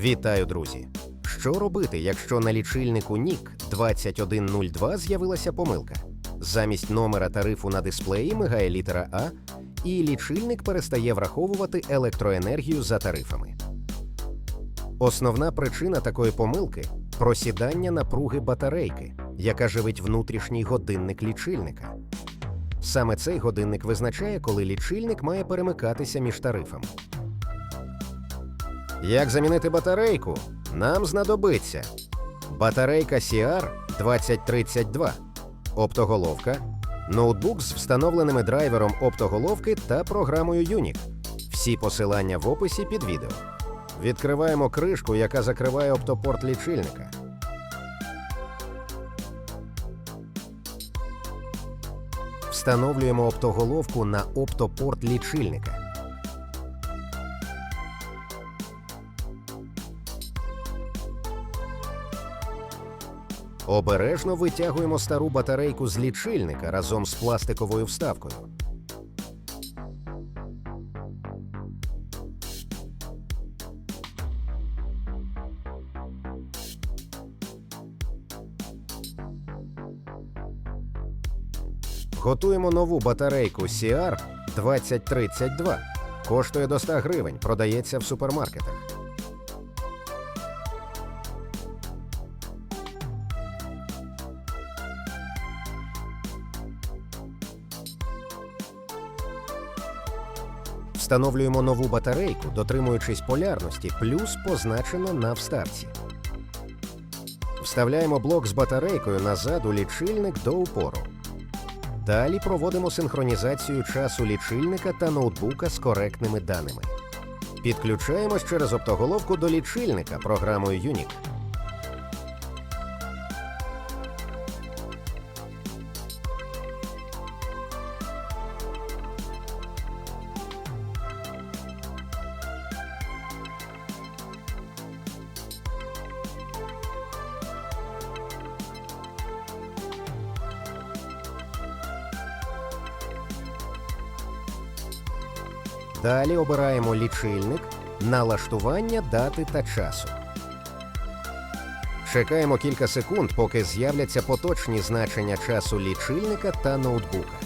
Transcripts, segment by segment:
Вітаю, друзі! Що робити, якщо на лічильнику NIC 2102 з'явилася помилка? Замість номера тарифу на дисплеї мигає літера А, і лічильник перестає враховувати електроенергію за тарифами. Основна причина такої помилки просідання напруги батарейки, яка живить внутрішній годинник лічильника. Саме цей годинник визначає, коли лічильник має перемикатися між тарифами. Як замінити батарейку? Нам знадобиться батарейка CR 2032, оптоголовка, ноутбук з встановленими драйвером оптоголовки та програмою Unic. Всі посилання в описі під відео. Відкриваємо кришку, яка закриває оптопорт лічильника. Встановлюємо оптоголовку на оптопорт лічильника. Обережно витягуємо стару батарейку з лічильника разом з пластиковою вставкою. Готуємо нову батарейку CR 2032. Коштує до 100 гривень, продається в супермаркетах. Встановлюємо нову батарейку, дотримуючись полярності, плюс позначено на вставці. Вставляємо блок з батарейкою назад у лічильник до упору. Далі проводимо синхронізацію часу лічильника та ноутбука з коректними даними. Підключаємось через оптоголовку до лічильника програмою Unic. Далі обираємо лічильник, налаштування дати та часу. Чекаємо кілька секунд, поки з'являться поточні значення часу лічильника та ноутбука.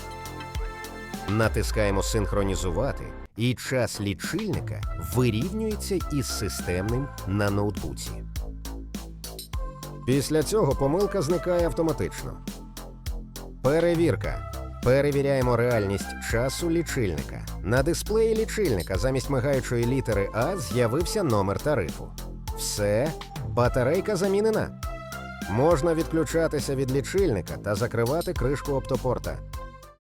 Натискаємо Синхронізувати, і час лічильника вирівнюється із системним на ноутбуці. Після цього помилка зникає автоматично. Перевірка. Перевіряємо реальність часу лічильника. На дисплеї лічильника замість мигаючої літери А з'явився номер тарифу. Все, батарейка замінена. Можна відключатися від лічильника та закривати кришку оптопорта.